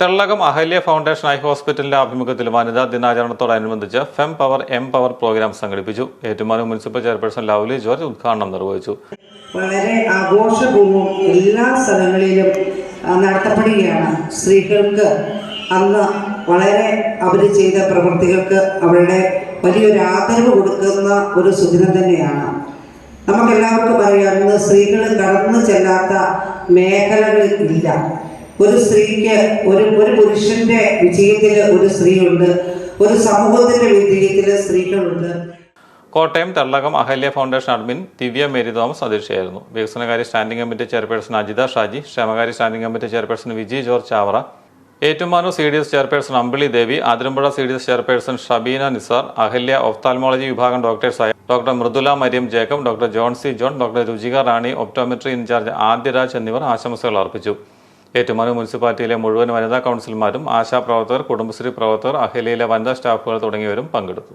Thellakam Ahalya foundation eye ഹോസ്പിറ്റലിന്റെ ആഭിമുഖ്യത്തിൽ വനിതാ ദിനാചരണത്തോടനുബന്ധിച്ച് fem power empower programme സംഘടിപ്പിച്ചു. Ettumanoor municipal chairperson Lovely George ഉദ്ഘാടനം നിർവഹിച്ചു. വളരെ ആഘോഷപൂർവം എല്ലാ സ്ഥലങ്ങളിലും നടത്തപ്പെടുകയാണ്. സ്ത്രീകൾക്ക് അന്ന് വളരെ അവർ ചെയ്ത പ്രവൃത്തികൾക്ക് അവരുടെ വലിയൊരു ആദരവ് കൊടുക്കുന്ന ഒരു സുദിനം തന്നെയാണ്. നമുക്കെല്ലാവർക്കും അറിയാം ഇന്ന് സ്ത്രീകൾ കടന്നു ചെല്ലാത്ത മേഖലകളിൽ ഇല്ല. ഒരു സ്ത്രീക്ക് ഒരു ഒരു പുരുഷന്റെ വിജയത്തിൽ ഒരു സ്ത്രീയുണ്ട് ഒരു സമൂഹത്തിന്റെ വിജയത്തിൽ സ്ത്രീകളുണ്ട്. Kottayam Thellakom Ahalya foundation admin Divya Mary Thomas അധ്യക്ഷയായിരുന്നു. വികസനകാര്യ standing committee chairperson Ajitha Shaji ക്ഷേമകാര്യ standing committee chairperson Viji George Chavara Ettumanoor C D S chairperson Ambili Devi Athirampuzha C D S chairperson Shabeena Nisar Ahalya ophthalmology വിഭാഗം ഡോക്ടേഴ്സായ doctor Mridula Mariam Jacob doctor John C John doctor Ruchika Rani optometry incharge Adyaraj എന്നിവർ ആശംസകൾ അർപ്പിച്ചു. ഏറ്റുമാനൂർ മുനിസിപ്പാലിറ്റിയിലെ മുഴുവൻ വനിതാ കൗൺസിലർമാരും ആശാപ്രവർത്തകർ കുടുംബശ്രീ പ്രവർത്തകർ അഖിലയിലെ വനിതാ സ്റ്റാഫുകൾ തുടങ്ങിയവരും പങ്കെടുത്തു.